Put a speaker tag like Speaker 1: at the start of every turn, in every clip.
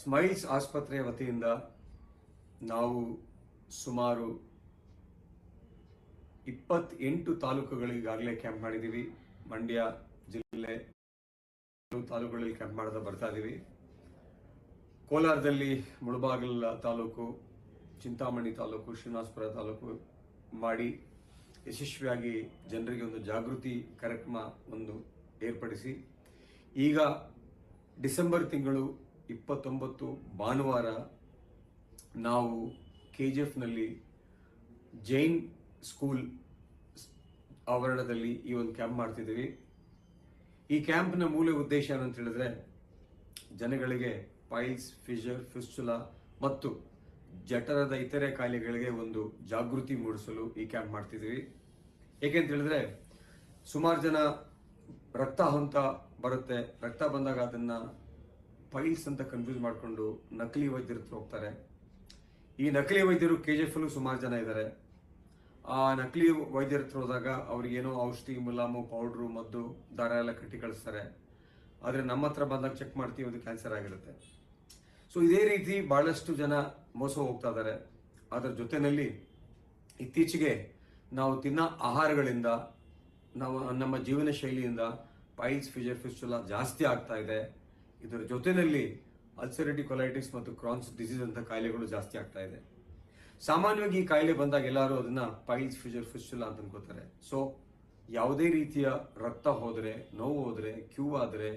Speaker 1: Smiles ಆಸ್ಪತ್ರೆಯ ವತಿಯಿಂದ ನಾವು ಸುಮಾರು ಇಪ್ಪತ್ತೆಂಟು ತಾಲೂಕುಗಳಿಗಾಗಲೇ ಕ್ಯಾಂಪ್ ಮಾಡಿದ್ದೀವಿ. ಮಂಡ್ಯ ಜಿಲ್ಲೆ ತಾಲೂಕುಗಳಲ್ಲಿ ಕ್ಯಾಂಪ್ ಮಾಡ್ತಾ ಬರ್ತಾ ಇದ್ದೀವಿ ಕೋಲಾರದಲ್ಲಿ ಮುಳಬಾಗಿಲ ತಾಲೂಕು, ಚಿಂತಾಮಣಿ ತಾಲೂಕು, ಶ್ರೀನಿವಾಸಪುರ ತಾಲೂಕು ಮಾಡಿ ಯಶಸ್ವಿಯಾಗಿ ಜನರಿಗೆ ಒಂದು ಜಾಗೃತಿ ಕಾರ್ಯಕ್ರಮ ಒಂದು ಏರ್ಪಡಿಸಿ. ಈಗ ಡಿಸೆಂಬರ್ ತಿಂಗಳು ಇಪ್ಪತ್ತೊಂಬತ್ತು ಭಾನುವಾರ ನಾವು ಕೆ ಜಿ ಎಫ್ನಲ್ಲಿ ಜೈನ್ ಸ್ಕೂಲ್ ಆವರಣದಲ್ಲಿ ಈ ಒಂದು ಕ್ಯಾಂಪ್ ಮಾಡ್ತಿದ್ದೀವಿ. ಈ ಕ್ಯಾಂಪ್ನ ಮೂಲ ಉದ್ದೇಶ ಏನಂತ ಹೇಳಿದ್ರೆ ಜನಗಳಿಗೆ ಪೈಲ್ಸ್, ಫಿಶರ್, ಫಿಸ್ಟುಲಾ ಮತ್ತು ಜಠರದ ಇತರೆ ಕಾಯಿಲೆಗಳಿಗೆ ಒಂದು ಜಾಗೃತಿ ಮೂಡಿಸಲು ಈ ಕ್ಯಾಂಪ್ ಮಾಡ್ತಿದ್ದೀವಿ. ಏಕೆಂತ ಹೇಳಿದ್ರೆ ಸುಮಾರು ಜನ ರಕ್ತ ಹಂತ ಬರುತ್ತೆ. ರಕ್ತ ಬಂದಾಗ ಅದನ್ನ ಪೈಲ್ಸ್ ಅಂತ ಕನ್ಫ್ಯೂಸ್ ಮಾಡಿಕೊಂಡು ನಕಲಿ ವೈದ್ಯರು ಹತ್ರ ಹೋಗ್ತಾರೆ. ಈ ನಕಲಿ ವೈದ್ಯರು ಕೆ ಜಿ ಸುಮಾರು ಜನ ಇದ್ದಾರೆ ಆ ನಕಲಿ ವೈದ್ಯರ ಹತ್ರ ಹೋದಾಗ ಅವ್ರಿಗೇನೋ ಔಷಧಿ, ಮುಲಾಮು ಪೌಡ್ರು ಮದ್ದು, ದಾರ ಎಲ್ಲ ಕಟ್ಟಿ ಕಳಿಸ್ತಾರೆ. ಆದರೆ ನಮ್ಮ ಹತ್ರ ಬಂದಾಗ ಚೆಕ್ ಮಾಡ್ತೀವಿ, ಅದು ಕ್ಯಾನ್ಸರ್ ಆಗಿರುತ್ತೆ. ಸೊ ಇದೇ ರೀತಿ ಬಹಳಷ್ಟು ಜನ ಮೋಸ ಹೋಗ್ತಾ ಇದ್ದಾರೆ ಅದರ ಜೊತೆಯಲ್ಲಿ ಇತ್ತೀಚೆಗೆ ನಾವು ತಿನ್ನೋ ಆಹಾರಗಳಿಂದ, ನಾವು ನಮ್ಮ ಜೀವನ ಶೈಲಿಯಿಂದ ಪೈಲ್ಸ್ ಫಿಜರ್ ಫಿಸ್ಟುಲಾ ಜಾಸ್ತಿ ಆಗ್ತಾ ಇದೆ. ಇದರ ಜೊತೆಯಲ್ಲಿ ಅಲ್ಸರೇಟಿವ್ ಕೊಲೈಟಿಸ್ ಮತ್ತು ಕ್ರಾನ್ಸ್ ಡಿಸೀಸ್ ಅಂತ ಕಾಯಿಲೆಗಳು ಜಾಸ್ತಿ ಆಗ್ತಾ ಇದೆ. ಸಾಮಾನ್ಯವಾಗಿ ಈ ಕಾಯಿಲೆ ಬಂದಾಗ ಎಲ್ಲರೂ ಅದನ್ನ ಪೈಲ್ಸ್ ಫ್ಯೂಜರ್ ಫಿಸ್ಟುಲಾ ಅಂತ ಅನ್ಕೋತಾರೆ. ಸೊ ಯಾವುದೇ ರೀತಿಯ ರಕ್ತ ಹೋದರೆ, ನೋವು ಹೋದರೆ, ಕ್ಯೂ ಆದರೆ,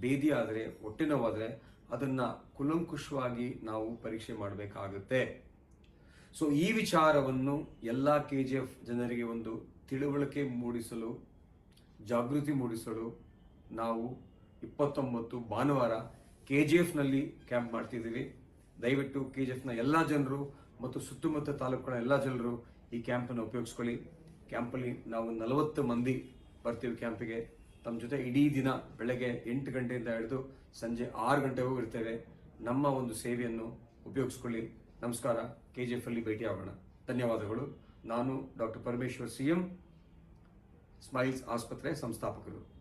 Speaker 1: ಬೇದಿ ಆದರೆ, ಹೊಟ್ಟೆ ನೋವಾದರೆ ಅದನ್ನು ಕುಲಂಕುಷವಾಗಿ ನಾವು ಪರೀಕ್ಷೆ ಮಾಡಬೇಕಾಗುತ್ತೆ. ಸೊ ಈ ವಿಚಾರವನ್ನು ಎಲ್ಲ ಕೆ ಜಿ ಎಫ್ ಜನರಿಗೆ ಒಂದು ತಿಳುವಳಿಕೆ ಮೂಡಿಸಲು, ಜಾಗೃತಿ ಮೂಡಿಸಲು ನಾವು ಇಪ್ಪತ್ತೊಂಬತ್ತು ಭಾನುವಾರ ಕೆ ಜಿ ಎಫ್ನಲ್ಲಿ ಕ್ಯಾಂಪ್ ಮಾಡ್ತಿದ್ದೀವಿ. ದಯವಿಟ್ಟು ಕೆ ಜಿ ಎಫ್ನ ಎಲ್ಲ ಜನರು ಮತ್ತು ಸುತ್ತಮುತ್ತ ತಾಲೂಕುಗಳ ಎಲ್ಲ ಜನರು ಈ ಕ್ಯಾಂಪನ್ನು ಉಪಯೋಗಿಸ್ಕೊಳ್ಳಿ. ಕ್ಯಾಂಪಲ್ಲಿ ನಾವು ನಲವತ್ತು ಮಂದಿ ಬರ್ತೀವಿ ಕ್ಯಾಂಪಿಗೆ. ತಮ್ಮ ಜೊತೆ ಇಡೀ ದಿನ ಬೆಳಗ್ಗೆ ಎಂಟು ಗಂಟೆಯಿಂದ ಹಿಡಿದು ಸಂಜೆ ಆರು ಗಂಟೆಗೂ ಇರ್ತೇವೆ. ನಮ್ಮ ಒಂದು ಸೇವೆಯನ್ನು ಉಪಯೋಗಿಸ್ಕೊಳ್ಳಿ. ನಮಸ್ಕಾರ ಕೆ ಜಿ ಭೇಟಿ ಆಗೋಣ. ಧನ್ಯವಾದಗಳು. ನಾನು doctor Parameshwar C M, Smiles ಆಸ್ಪತ್ರೆ ಸಂಸ್ಥಾಪಕರು.